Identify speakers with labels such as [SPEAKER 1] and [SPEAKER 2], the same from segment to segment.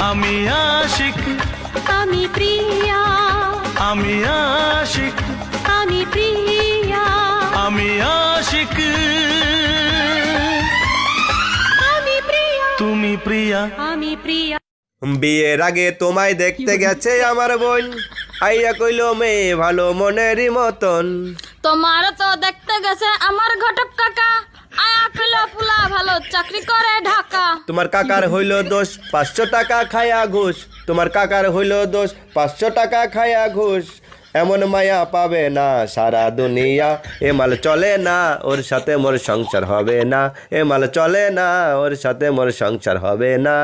[SPEAKER 1] আমি আশিক।
[SPEAKER 2] আমি প্রিয়া।
[SPEAKER 1] আমি আশিক।
[SPEAKER 2] আমি প্রিয়া।
[SPEAKER 1] আমি আশিক।
[SPEAKER 2] আমি প্রিয়া।
[SPEAKER 1] তুমি প্রিয়া।
[SPEAKER 2] আমি প্রিয়া।
[SPEAKER 3] বিয়ের আগে তোমায় দেখতে গেছে আমার বোন। আইয়া কইলো মেয়ে ভালো মনেরই মতন।
[SPEAKER 4] তোমার তো দেখতে গেছে আমার ঘটক কাকা।
[SPEAKER 3] তোমার কাকার হইল দোষ, পাঁচশো টাকা খায়া ঘুষ। তোমার কাকার হইল দোষ, পাঁচশো টাকা খায়া ঘুষ। এমন মায়া পাবে না সারা দুনিয়া। এ মাল চলে না, ওর সাথে মোর সংসার হবে না। এ মাল চলে না, ওর সাথে মোর সংসার হবে না।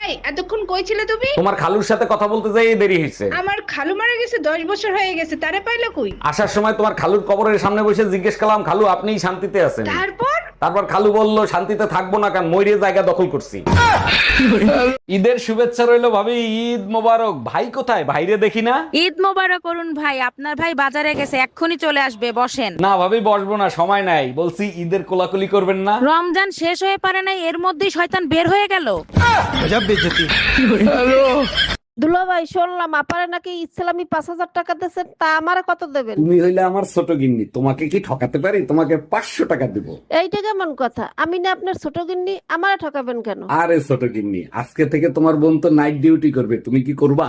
[SPEAKER 5] এই, এতক্ষণ কই ছিলে তুমি?
[SPEAKER 6] তোমার খালুর সাথে কথা বলতে যাই দেরি হয়েছে
[SPEAKER 5] আমার খালু মারা গেছে দশ বছর হয়ে গেছে তারে পাইলো কই?
[SPEAKER 6] আসার সময় তোমার খালুর কবরের সামনে বসে জিজ্ঞেস করলাম খালু আপনিই শান্তিতে আছেন?
[SPEAKER 5] তারপর?
[SPEAKER 6] তারপর খালু বলল শান্তিতে থাকব না কারণ ময়ূরের জায়গা দখল করছি। ঈদের শুভেচ্ছা রইল ভাবি ঈদ মোবারক। ভাই কোথায়? ভাইরে দেখি না?
[SPEAKER 7] ঈদ মোবারক করুন ভাই আপনার ভাই বাজারে গেছে এক্ষুনি চলে আসবে বসেন।
[SPEAKER 6] না ভাবি বসবো না সময় নাই। বলছি ঈদের কোলাকুলি করবেন না?
[SPEAKER 7] রমজান শেষ হয়ে পারে নাই এর মধ্যেই শয়তান বের হয়ে গেল।
[SPEAKER 8] দুলা ভাই শুনলাম আপারে নাকি ইসলামী পাঁচ হাজার টাকা দিয়েছেন তা আমারে কত দেবেন?
[SPEAKER 6] তুমি হইলে আমার ছোট গিন্নি তোমাকে কি ঠকাতে পারি? তোমাকে পাঁচশো টাকা দিব।
[SPEAKER 8] এইটা কেমন কথা? আমি না আপনার ছোট গিন্নি আমারে ঠকাবেন কেন?
[SPEAKER 6] আরে ছোট গিন্নি আজকে থেকে তোমার বোন তো নাইট ডিউটি করবে তুমি কি করবা?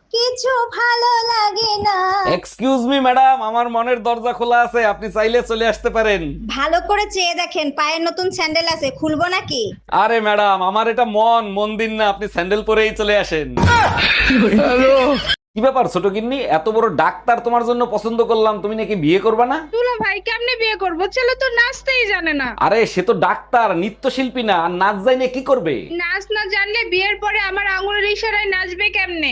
[SPEAKER 4] কিছু ভালো লাগে না।
[SPEAKER 6] এক্সকিউজ মি ম্যাডাম আমার মনের দরজা খোলা আছে আপনি চাইলে চলে আসতে পারেন।
[SPEAKER 4] ভালো করে চেয়ে দেখেন পায়ের নতুন স্যান্ডেল আছে খুলবো নাকি?
[SPEAKER 6] আরে ম্যাডাম আমার এটা মন মন দিন না আপনি স্যান্ডেল পরেই চলে আসেন। কি ব্যাপার ছোট গিন্নি? এত বড় ডাক্তার তোমার জন্য পছন্দ করলাম তুমি নাকি বিয়ে করবে না?
[SPEAKER 5] দুলা ভাই কেমনে বিয়ে করব? ছেলে তো নাচতেই জানে না।
[SPEAKER 6] আরে সে তো ডাক্তার নৃত্যশিল্পী না আর নাচ জানে কি করবে?
[SPEAKER 5] নাচ না জানলে বিয়ের পরে আমার আঙুলের ইশারায় নাচবে কেমনে?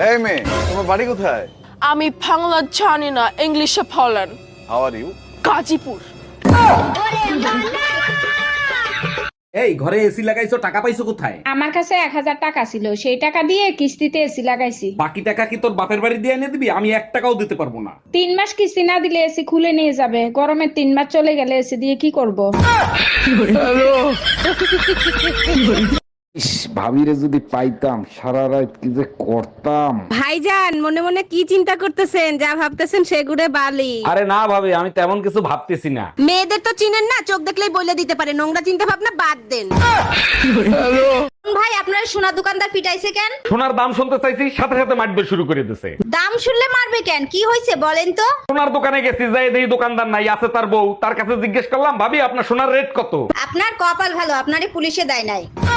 [SPEAKER 9] এই মেয়ে তোমার বাড়ি কোথায়?
[SPEAKER 4] আমি বাংলা জানি না ইংলিশে বলেন।
[SPEAKER 9] How are you
[SPEAKER 4] Gazipur.
[SPEAKER 6] এই ঘরে এসি লাগাইছো টাকা পাইছো কোথায়?
[SPEAKER 5] আমার কাছে এক হাজার টাকা ছিল সেই টাকা দিয়ে কিস্তিতে এসি লাগাইছি।
[SPEAKER 6] বাকি টাকা কি তোর বাপের বাড়ি দিয়ে এনে দিবি? আমি এক টাকাও দিতে পারব না।
[SPEAKER 5] তিন মাস কিস্তি না দিলে এসি খুলে নিয়ে যাবে। গরমের তিন মাস চলে গেলে এসি দিয়ে কি করব?
[SPEAKER 6] ভাবিরে যদি পাইতাম সারা রাত কি যে করতাম।
[SPEAKER 7] ভাইজান মনে মনে কি চিন্তা করতেছেন? যা ভাবতেছেন সেগুড়ে বালি।
[SPEAKER 6] আরে না ভাবি আমি তেমন কিছু ভাবতেছি না।
[SPEAKER 7] মেয়েদের তো চিনেন না চোখ দেখলেই বলে দিতে পারে। নোংরা চিন্তা ভাবনা বাদ দেন।
[SPEAKER 4] ভাই আপনার সোনা দোকানদার পিটাইছে কেন?
[SPEAKER 6] সোনার দাম শুনতে চাইছি সাথে সাথে মাটবে শুরু করে দিছে।
[SPEAKER 4] দাম শুনলে মারবে কেন? কি হয়েছে বলেন তো?
[SPEAKER 6] সোনার দোকানে গেছি যাই দেখি দোকানদার নাই আছে তার বউ। তার কাছে জিজ্ঞেস করলাম ভাবি আপনার সোনার রেট কত?
[SPEAKER 4] আপনার কপাল ভালো আপনারই পুলিশে দেয় নাই।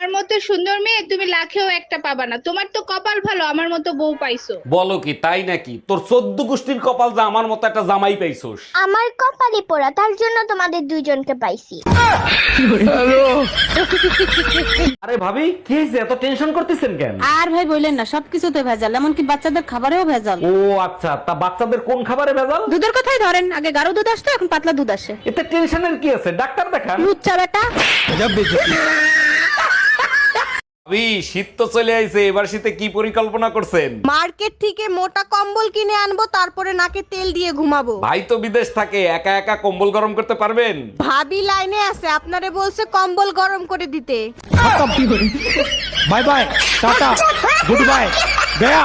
[SPEAKER 5] আমার মতো সুন্দর মেয়ে তুমি লাখেও একটা পাবা না। তোমার তো কপাল ভালো আমার মতো বউ পাইছো।
[SPEAKER 6] বলো কি তাই নাকি? তোর চোদ্দ গোষ্ঠীর কপাল যা আমার মতো একটা জামাই পাইছোস।
[SPEAKER 4] আমার কপালে পোড়া তার জন্য তোমাদের দুইজনকে পাইছি।
[SPEAKER 6] আরে ভাবি কি হয়েছে? এত টেনশন করতেছেন কেন?
[SPEAKER 7] আর ভাই বললেন না সবকিছুতে ভেজাল এমনকি বাচ্চাদের খাবারেও ভেজাল।
[SPEAKER 6] ও আচ্ছা তা বাচ্চাদের কোন খাবারে ভেজাল?
[SPEAKER 7] দুধের কথাই ধরেন আগে গাঢ় দুধ আসতো এখন পাতলা দুধ আসে।
[SPEAKER 6] এতে টেনশনের কি আছে? ডাক্তার দেখান।
[SPEAKER 7] লুচ্চা বেটা।
[SPEAKER 6] ভাবি শীত তো চলে আইছে এবার শীতে কি পরিকল্পনা করছেন?
[SPEAKER 10] মার্কেট থেকে মোটা কম্বল কিনে আনব তারপরে নাকে তেল দিয়ে ঘুমাবো।
[SPEAKER 6] ভাই তো বিদেশ থাকে একা একা কম্বল গরম করতে পারবেন?
[SPEAKER 10] ভাবি লাইনে আছে আপনারে বলছে কম্বল গরম করে দিতে।
[SPEAKER 1] Bye bye tata good bye Gaya